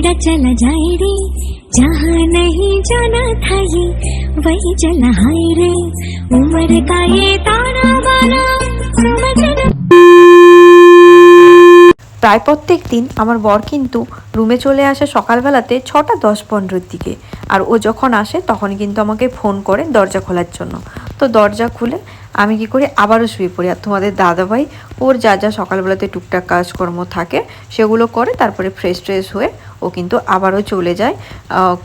महफिल की उड़ा चला जाए रे जहाँ नहीं जाना था ये वही चला हाय रे उम्र का ये ताना बाना समझना প্রায় প্রত্যেক দিন আমার বর কিন্তু রুমে চলে আসে সকালবেলাতে ছটা দশ পনেরোর দিকে আর ও যখন আসে তখন কিন্তু আমাকে ফোন করে দরজা খোলার জন্য তো দরজা খুলে আমি কি করি আবারও শুয়ে পড়ি আর তোমাদের দাদাভাই ওর যা যা সকালবেলাতে টুকটাক কাজকর্ম থাকে সেগুলো করে তারপরে ফ্রেশ ট্রেশ হয়ে ও কিন্তু আবারও চলে যায়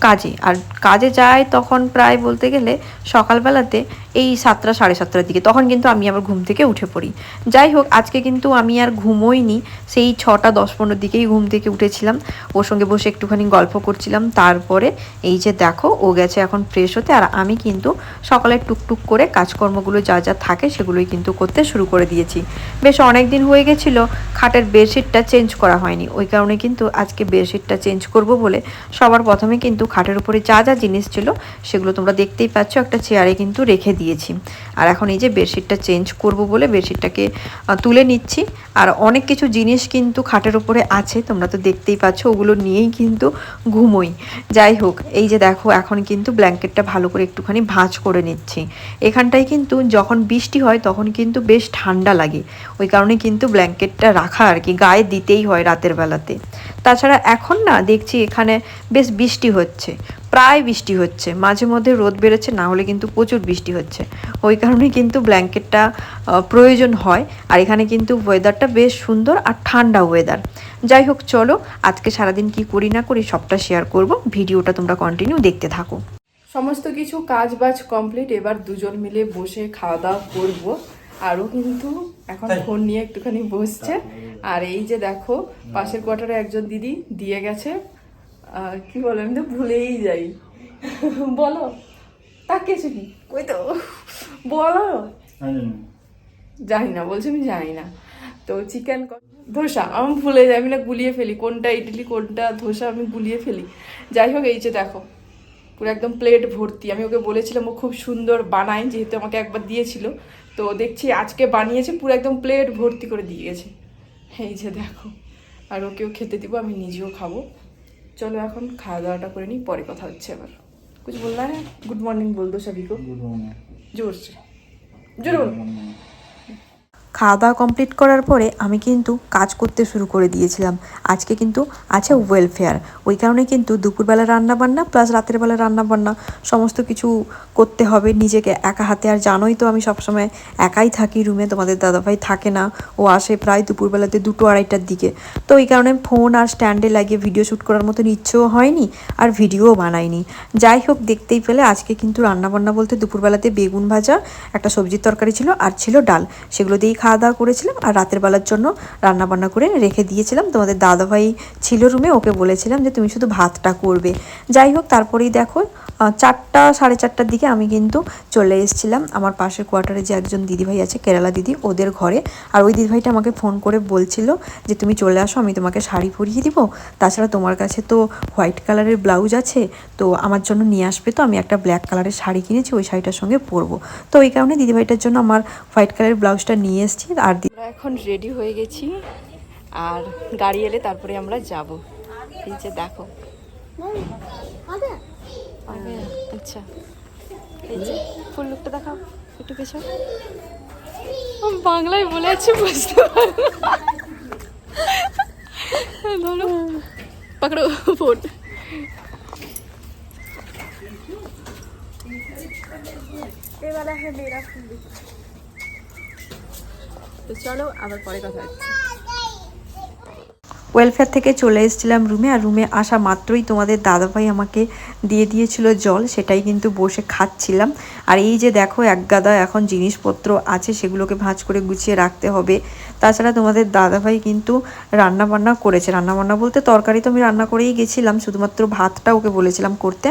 কাজে। আর কাজে যায় তখন প্রায় বলতে গেলে সকালবেলাতে এই সাতটা, সাড়ে সাতটার দিকে। তখন কিন্তু আমি আবার ঘুম থেকে উঠে পড়ি। যাই হোক, আজকে কিন্তু আমি আর ঘুমোইনি। সেই ছটা, দশ পনেরোর দিকেই ঘুম থেকে উঠেছিলাম। ওর সঙ্গে বসে একটুখানি গল্প করছিলাম। তারপরে এই যে দেখো, ও গেছে এখন ফ্রেশ হতে। আর আমি কিন্তু সকালে টুকটুক করে কাজকর্মগুলো যা যা থাকে সেগুলোই কিন্তু করতে শুরু করে দিয়েছি। বেশ অনেক দিন হয়ে গেছিল, খাটের বেডশিটটা চেঞ্জ করা হয়নি। ওই কারণে কিন্তু আজকে বেডশিটটা চেঞ্জ করব বলে সবার প্রথমে কিন্তু খাটের উপরে যা যা জিনিস ছিল সেগুলো তোমরা দেখতেই পাচ্ছ, একটা চেয়ারে কিন্তু রেখে দিয়েছি। আর এখন এই যে বেডশিটটা চেঞ্জ করব বলে বেডশিটটাকে তুলে নিচ্ছি। আর অনেক কিছু জিনিস কিন্তু খাটের উপরে আছে, তোমরা তো দেখতেই পাচ্ছ, ওগুলো নিয়েই কিন্তু ঘুমোই। যাই হোক, এই যে দেখো, এখন কিন্তু ব্ল্যাঙ্কেটটা ভালো করে একটুখানি ভাঁজ করে নিচ্ছি। এখানটায় কিন্তু যখন বৃষ্টি হয় তখন কিন্তু বেশ ঠান্ডা লাগে। ওই কারণে কিন্তু ব্ল্যাঙ্কেটটা রাখা আর কি, গায়ে দিতেই হয় রাতের বেলাতে। তাছাড়া এখন না দেখছি এখানে বেশ বৃষ্টি হচ্ছে, প্রায় বৃষ্টি হচ্ছে। মাঝে মধ্যে রোদ বেরোচ্ছে, না হলে কিন্তু প্রচুর বৃষ্টি হচ্ছে। ওই কারণে কিন্তু ব্ল্যাঙ্কেটটা প্রয়োজন হয়। আর এখানে কিন্তু ওয়েদারটা বেশ সুন্দর আর ঠান্ডা ওয়েদার যাই হোক, চলো আজকে সারাদিন কি করি না করি সবটা শেয়ার করব। ভিডিওটা তোমরা কন্টিনিউ দেখতে থাকো। সমস্ত কিছু কাজ বাজ কমপ্লিট এবার দুজন মিলে বসে খাওয়া দাওয়া করব। আরও কিন্তু এখন ফোন নিয়ে একটুখানি বসছে। আর এই যে দেখো পাশের কোয়ার্টারে একজন দিদি দিয়ে গেছে। কি বলো আমি তো ভুলেই যাই। বলো তাকিয়েছো কি? কই তো বলো। জানি না। বলছি আমি জানি না। তো চিকেন ধোসা আমি ভুলে যাই আমি না গুলিয়ে ফেলি। কোনটা ইডলি কোনটা ধোসা আমি গুলিয়ে ফেলি। যাই হোক এই যে দেখো পুরো একদম প্লেট ভর্তি। আমি ওকে বলেছিলাম ও খুব সুন্দর বানায় যেহেতু আমাকে একবার দিয়েছিল। তো দেখছি আজকে বানিয়েছে পুরো একদম প্লেট ভর্তি করে দিয়ে গেছে। এই যে দেখো আর ওকেও খেতে দিব আমি নিজেও খাব। চলো এখন খাওয়া দাওয়াটা করে নিই পরে কথা হচ্ছে আবার। কিছু বললাম হ্যাঁ গুড মর্নিং বলতো সবই গুড মর্নিং জোরসে। জোর খাওয়া দাওয়া কমপ্লিট করার পরে আমি কিন্তু কাজ করতে শুরু করে দিয়েছিলাম। আজকে কিন্তু আছে ওয়েলফেয়ার ওই কারণে কিন্তু দুপুরবেলা রান্না বান্না প্লাস রাতের বেলা রান্না বান্না সমস্ত কিছু করতে হবে। নিজেকে একা হাতে আর জানোই তো আমি সবসময় একাই থাকি রুমে তোমাদের দাদাভাই থাকে না। ও আসে প্রায় দুপুরবেলাতে দুটো আড়াইটার দিকে। তো ওই কারণে ফোন আর স্ট্যান্ডে লাগিয়ে ভিডিও শ্যুট করার মতন ইচ্ছেও হয়নি আর ভিডিওও বানাইনি। যাই হোক, দেখতেই পেলে আজকে কিন্তু রান্নাবান্না বলতে দুপুরবেলাতে বেগুন ভাজা, একটা সবজির তরকারি ছিল আর ছিল ডাল। সেগুলো দিয়েই খাওয়া দাওয়া করেছিলাম আর রাতের বেলার জন্য রান্নাবান্না করে রেখে দিয়েছিলাম। তোমাদের দাদাভাই ছিল রুমে ওকে বলেছিলাম যে, তুমি শুধু ভাতটা করবে। যাই হোক, তারপরেই দেখো চারটা সাড়ে চারটার দিকে আমি কিন্তু চলে এসেছিলাম। আমার পাশের কোয়ার্টারে যে একজন দিদিভাই আছে কেরালা দিদি ওদের ঘরে। আর ওই দিদিভাইটা আমাকে ফোন করে বলছিল যে তুমি চলে আসো আমি তোমাকে শাড়ি পরিয়ে দিব। তাছাড়া তোমার কাছে তো হোয়াইট কালারের ব্লাউজ আছে তো আমার জন্য নিয়ে আসবে তো। আমি একটা ব্ল্যাক কালারের শাড়ি কিনেছি ওই শাড়িটার সঙ্গে পরবো। তো ওই কারণে দিদিভাইটার জন্য আমার হোয়াইট কালারের ব্লাউজটা নিয়ে এসেছি। আর এখন রেডি হয়ে গেছি। আর গাড়ি এলে তারপরে আমরা যাব। এই যে দেখো? আচ্ছা। এই যে ফুল লুকটা দেখাও একটু পেছন। বাংলায় বলে আছি বুঝতে না। ধরো। পকড়ো ফোন। তো চলো আবার পরে কথা হচ্ছে। ওয়েলফেয়ার থেকে চলে এসেছিলাম রুমে আর রুমে আসা মাত্রই তোমাদের দাদাভাই আমাকে দিয়ে দিয়েছিল জল, সেটাই কিন্তু বসে খাচ্ছিলাম। আর এই যে দেখো এক গাদা এখন জিনিসপত্র আছে, সেগুলোকে ভাঁজ করে গুছিয়ে রাখতে হবে। তাছাড়া তোমাদের দাদাভাই কিন্তু রান্না বান্না করেছে। রান্না বান্না বলতে তরকারি তো আমি রান্না করেই গেছিলাম, শুধুমাত্র ভাতটা ওকে বলেছিলাম করতে।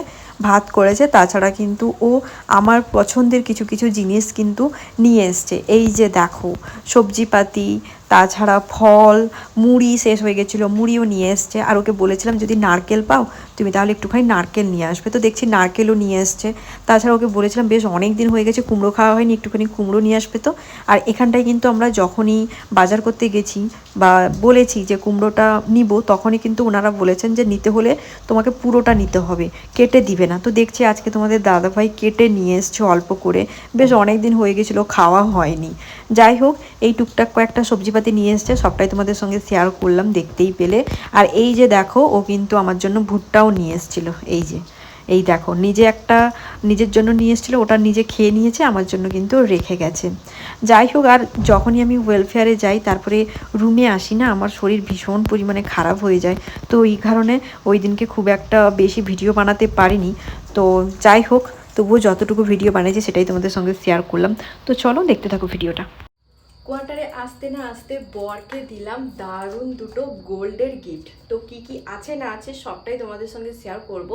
ভাত করেছে, তাছাড়া কিন্তু ও আমার পছন্দের কিছু কিছু জিনিস কিন্তু নিয়ে এসছে। এই যে দেখো, সবজিপাতি, তাছাড়া ফল, মুড়ি শেষ হয়ে গেছিল, মুড়িও নিয়ে এসছে। আর ওকে বলেছিলাম, যদি নারকেল পাও, তুমি তাহলে একটুখানি নারকেল নিয়ে আসবে। তো দেখছি নারকেলও নিয়ে এসছে। তাছাড়া ওকে বলেছিলাম, বেশ অনেক দিন হয়ে গেছে, কুমড়ো খাওয়া হয়নি, একটুখানি কুমড়ো নিয়ে আসবে তো। আর এখানটায় কিন্তু আমরা যখনই বাজার করতে গেছি বা বলেছি যে কুমড়োটা নিব তখনই কিন্তু ওনারা বলেছেন যে নিতে হলে তোমাকে পুরোটা নিতে হবে কেটে দিবে না। তো দেখছি আজকে তোমাদের দাদাভাই কেটে নিয়ে এসছে অল্প করে। বেশ অনেক দিন হয়ে গেছিল খাওয়া হয়নি। যাই হোক এই টুকটাক কয়েকটা সবজিপাতি নিয়ে এসছে সবটাই তোমাদের সঙ্গে শেয়ার করলাম দেখতেই পেলে। আর এই যে দেখো ও কিন্তু আমার জন্য ভুট্টাও নিয়ে এসেছিল এই যে। এই দেখো, নিজে একটা নিজের জন্য নিয়ে এসেছিল, ওটা নিজে খেয়ে নিয়েছে, আমার জন্য কিন্তু রেখে গেছে। যাই হোক, আর যখনই আমি ওয়েলফেয়ারে যাই, তারপরে রুমে আসি না, আমার শরীর ভীষণ পরিমাণে খারাপ হয়ে যায়। তো এই কারণে ওই দিনকে খুব একটা বেশি ভিডিও বানাতে পারিনি। তো যাই হোক, তবুও যতটুকু ভিডিও বানিয়েছি, সেটাই তোমাদের সঙ্গে শেয়ার করলাম। তো চলো, দেখতে থাকো ভিডিওটা কোয়ার্টারে আসতে না আসতে বরকে দিলাম দারুণ দুটো গোল্ডের গিফট তো কি কি আছে না আছে, সবটাই তোমাদের সঙ্গে শেয়ার করব।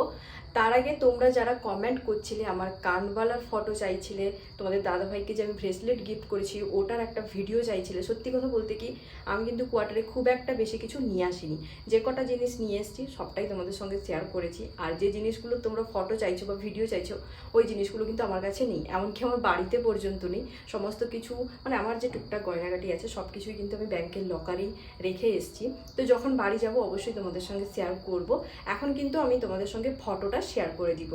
তার আগে তোমরা যারা কমেন্ট করছিলে, আমার কানবালার ফটো চাইছিলে, তোমাদের দাদাভাইকে যে আমি ব্রেসলেট গিফট করেছি, ওটার একটা ভিডিও চাইছিলে, সত্যি কথা বলতে কি, আমি কিন্তু কোয়ার্টারে খুব একটা বেশি কিছু নিয়ে আসিনি। যে কটা জিনিস নিয়ে এসেছি, সবটাই তোমাদের সঙ্গে শেয়ার করেছি। আর যে জিনিসগুলো তোমরা ফটো চাইছো বা ভিডিও চাইছো, ওই জিনিসগুলো কিন্তু আমার কাছে নেই। এমনকি আমার বাড়িতে পর্যন্ত নেই। সমস্ত কিছু মানে আমার যে টুকটাক গয়নাগাটি আছে সব কিছুই কিন্তু আমি ব্যাংকের লকারেই রেখে এসেছি। তো যখন বাড়ি যাব, অবশ্যই তোমাদের সঙ্গে শেয়ার করব। এখন কিন্তু আমি তোমাদের সঙ্গে ফটোটা শেয়ার করে দিব।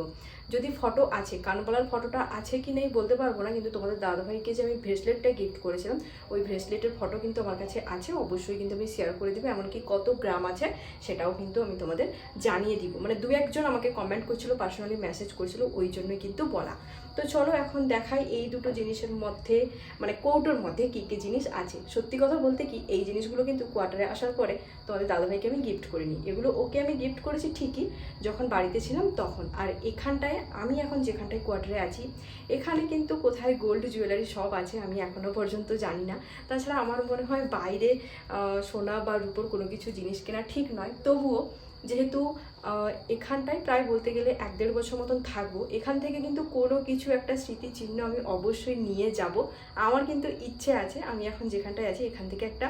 যদি ফটো আছে কানপালার ফটোটা আছে কি নেই বলতে পারব না, কিন্তু তোমাদের দাদাভাইকে যে আমি ব্রেসলেটটা গিফট করেছিলাম, ওই ব্রেসলেটের ফটো কিন্তু আমার কাছে আছে, অবশ্যই কিন্তু আমি শেয়ার করে দেবো, এমনকি কত গ্রাম আছে সেটাও কিন্তু আমি তোমাদের জানিয়ে দিব। মানে দু একজন আমাকে কমেন্ট করছিল পার্সোনালি মেসেজ করেছিল, ওই জন্যই কিন্তু বলা। তো চলো এখন দেখাই এই দুটো জিনিসের মধ্যে মানে কৌটোর মধ্যে কী কী জিনিস আছে। সত্যি কথা বলতে কি, এই জিনিসগুলো কিন্তু কোয়ার্টারে আসার পরে তোমাদের দাদাভাইকে আমি গিফট করিনি এগুলো ওকে আমি গিফট করেছি ঠিকই, যখন বাড়িতে ছিলাম তখন। আর এখানটায়, আমি এখন যেখানটায় কোয়ার্টারে আছি, এখানে কিন্তু কোথায় গোল্ড জুয়েলারি সব আছে আমি এখনও পর্যন্ত জানি না। তাছাড়া আমার মনে হয় বাইরে সোনা বা রূপোর কোনো কিছু জিনিস কেনা ঠিক নয়। তবুও যেহেতু এখানটায় প্রায় বলতে গেলে এক দেড় বছর মতন থাকব। এখান থেকে কিন্তু কোনো কিছু একটা স্মৃতিচিহ্ন আমি অবশ্যই নিয়ে যাব। আমার কিন্তু ইচ্ছে আছে, আমি এখন যেখানটায় আছি, এখান থেকে একটা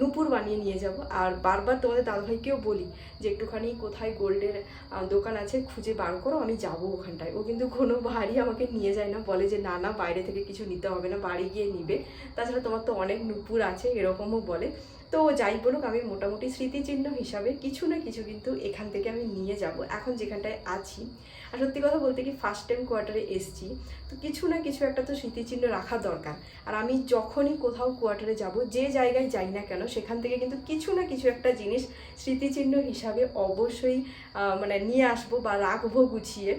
নুপুর বানিয়ে নিয়ে যাব। আর বারবার তোমাদের দাদাভাইকেও বলি যে, একটুখানি কোথায় গোল্ডের দোকান আছে খুঁজে বার করো, আমি যাব ওখানটায়। ও কিন্তু কোনো বাড়ি আমাকে নিয়ে যায় না, বলে যে, না না, বাইরে থেকে কিছু নিতে হবে না, বাড়ি গিয়ে নিবে। তাছাড়া তোমার তো অনেক নুপুর আছে, এরকমও বলে। তো যাই বলুক, আমি মোটামুটি স্মৃতিচিহ্ন হিসাবে কিছু না কিছু কিন্তু এখান থেকে আমি নিয়ে যাব, এখন যেখানটায় আছি। আর সত্যি কথা বলতে কি ফার্স্ট টাইম কোয়ার্টারে এসছি, তো কিছু না কিছু একটা তো স্মৃতিচিহ্ন রাখা দরকার। আর আমি যখনই কোথাও কোয়ার্টারে যাব, যে জায়গায় যাই না কেন, সেখান থেকে কিন্তু কিছু না কিছু একটা জিনিস স্মৃতিচিহ্ন হিসাবে অবশ্যই মানে নিয়ে আসব বা রাখব গুছিয়ে।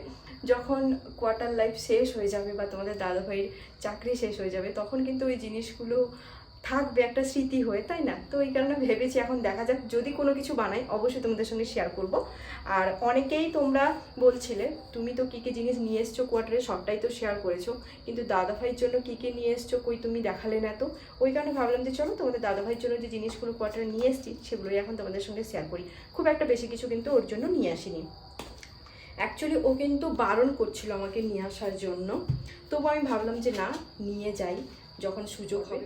যখন কোয়ার্টার লাইফ শেষ হয়ে যাবে বা তোমাদের দাদাভাইয়ের চাকরি শেষ হয়ে যাবে, তখন কিন্তু ওই জিনিসগুলো থাকবে একটা স্মৃতি হয়ে তাই না? তো এই কারণে ভেবেছি এখন দেখা যাক যদি কোনো কিছু বানাই অবশ্যই তোমাদের সঙ্গে শেয়ার করব। আর অনেকেই তোমরা বলছিলে তুমি তো কী কী জিনিস নিয়ে এসছো কোয়ার্টারে সবটাই তো শেয়ার করেছ। কিন্তু দাদাভাইয়ের জন্য কী কী নিয়ে এসছো কই তুমি দেখালে না তো ওই কারণে ভাবলাম যে চলো তোমাদের দাদাভাইয়ের জন্য যে জিনিসগুলো কোয়ার্টারে নিয়ে এসেছি সেগুলোই এখন তোমাদের সঙ্গে শেয়ার করি। খুব একটা বেশি কিছু কিন্তু ওর জন্য নিয়ে আসিনি। অ্যাকচুয়ালি ও কিন্তু বারণ করছিল আমাকে নিয়ে আসার জন্য। তবু আমি ভাবলাম যে না নিয়ে যাই যখন সুযোগ আহ,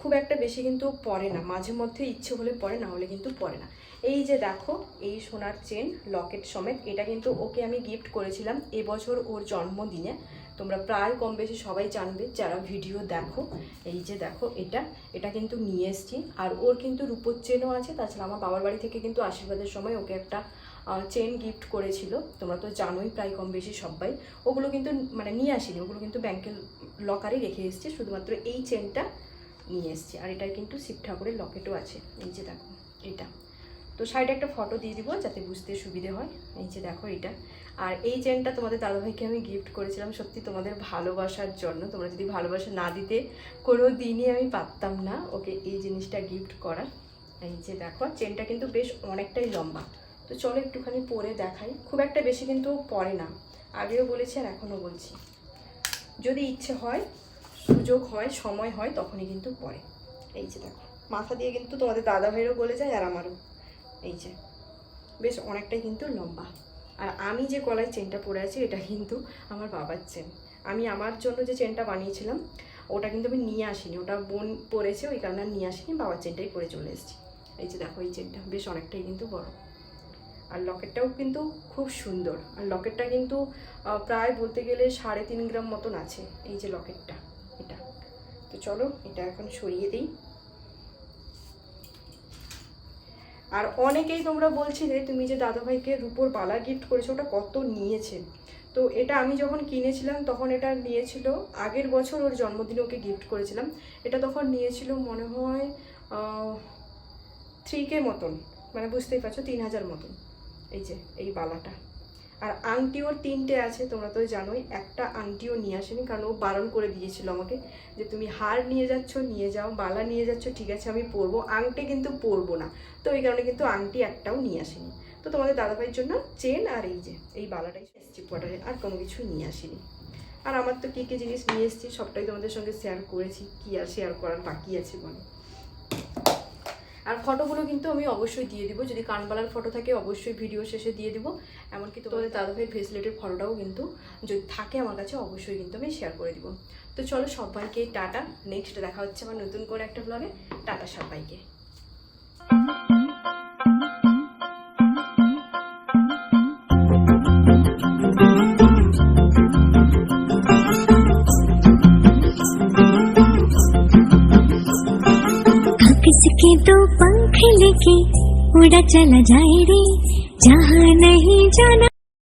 খুব একটা বেশি কিন্তু পরে না মাঝে মধ্যে ইচ্ছে হলে পরে না হলে কিন্তু পরে না। এই যে দেখো এই সোনার চেন লকেট সমেত এটা কিন্তু ওকে আমি গিফট করেছিলাম এবছর ওর জন্মদিনে। তোমরা প্রায় কম বেশি সবাই জানবে যারা ভিডিও দেখো। এই যে দেখো এটা এটা কিন্তু নিয়ে এসছি। আর ওর কিন্তু রূপোর চেনও আছে তাছাড়া আমার বাবার বাড়ি থেকে কিন্তু আশীর্বাদের সময় ওকে একটা চেন গিফট করেছিল। তোমরা তো জানোই প্রায় কম বেশি সবাই। ওগুলো কিন্তু মানে নিয়ে আসিনি ওগুলো কিন্তু ব্যাংকের লকারে রেখে এসেছি। শুধুমাত্র এই চেনটা নিয়ে এসেছি। আর এটা কিন্তু শিব ঠাকুরের লকেটও আছে। এই যে দেখো, এটা। তো সাইডে একটা ফটো দিয়ে দিব যাতে বুঝতে সুবিধে হয়। এই যে দেখো এটা। আর এই চেনটা তোমাদের দাদাভাইকে আমি গিফট করেছিলাম। সত্যি তোমাদের ভালোবাসার জন্য। তোমরা যদি ভালোবাসা না দিতে কোনো দিনই আমি পারতাম না ওকে এই জিনিসটা গিফট করার। এই যে দেখো চেনটা কিন্তু বেশ অনেকটাই লম্বা। তো চলো একটুখানি পরে দেখাই। খুব একটা বেশি কিন্তু পরে না। আগেও বলেছি আর এখনও বলছি। যদি ইচ্ছে হয় সুযোগ হয়, সময় হয়, তখনই কিন্তু পরে এই যে দেখো, মাথা দিয়ে কিন্তু তোমাদের দাদা ভাইয়েরও বলে যায় আর আমারও। এই যে, বেশ অনেকটাই কিন্তু লম্বা। আর আমি যে গলায় চেনটা পরে আছি, এটা কিন্তু আমার বাবার চেন। আমি আমার জন্য যে চেনটা বানিয়েছিলাম, ওটা কিন্তু আমি নিয়ে আসিনি। ওটা বোন পরেছে, ওই কারণে নিয়ে আসিনি, বাবার চেনটাই পরে চলে এসেছি। এই যে দেখো, এই চেনটা বেশ অনেকটাই কিন্তু বড়। আর লকেটটাও কিন্তু খুব সুন্দর। আর লকেটটা কিন্তু প্রায় বলতে গেলে সাড়ে তিন গ্রাম মতন আছে, এই যে লকেটটা। তো চলো, এটা এখন সরিয়ে দিই। আর অনেকেই তোমরা বলছিলে, তুমি যে দাদাভাইকে রূপোর বালা গিফট করেছ, ওটা কত নিয়েছে? তো এটা আমি যখন কিনেছিলাম, তখন এটা নিয়েছিল, আগের বছর ওর জন্মদিনে ওকে গিফট করেছিলাম। এটা তখন নিয়েছিল মনে হয় থ্রি কে মতন মানে বুঝতেই পারছ, তিন হাজার মতন। এই যে, এই বালাটা। আর আংটি ওর তিনটে আছে, তোমরা তো জানোই, একটা আংটিও নিয়ে আসেনি, কারণ ও বারণ করে দিয়েছিল আমাকে যে তুমি হার নিয়ে যাচ্ছ, নিয়ে যাও, বালা নিয়ে যাচ্ছ, ঠিক আছে, আমি পরবো। আংটি কিন্তু পরবো না। তো এই কারণে কিন্তু আংটি একটাও নিয়ে আসেনি। তো তোমাদের দাদাভাইয়ের জন্য চেন আর এই যে, এই বালাটাই এসেছি কোয়ার্টারে আর কোনো কিছু নিয়ে আসিনি। আর আমার তো কী কী জিনিস নিয়ে এসেছি, সবটাই তোমাদের সঙ্গে শেয়ার করেছি, কী আর শেয়ার করার বাকি আছে বলো। আর ফটোগুলো কিন্তু আমি অবশ্যই দিয়ে দিব। যদি কানবালার ফটো থাকে অবশ্যই ভিডিও শেষে দিয়ে দিব। এমনকি তোমাদের দাদাভাইয়ের ফেসিলিটির ফটোটাও কিন্তু যদি থাকে আমার কাছে অবশ্যই কিন্তু আমি শেয়ার করে দিব। তো চলো সবাইকে টাটা। নেক্সট দেখা হচ্ছে আমার নতুন করে একটা ব্লগে টাটা সবাইকে। लेके उड़ा चला जाए रे। जहाँ नहीं जाना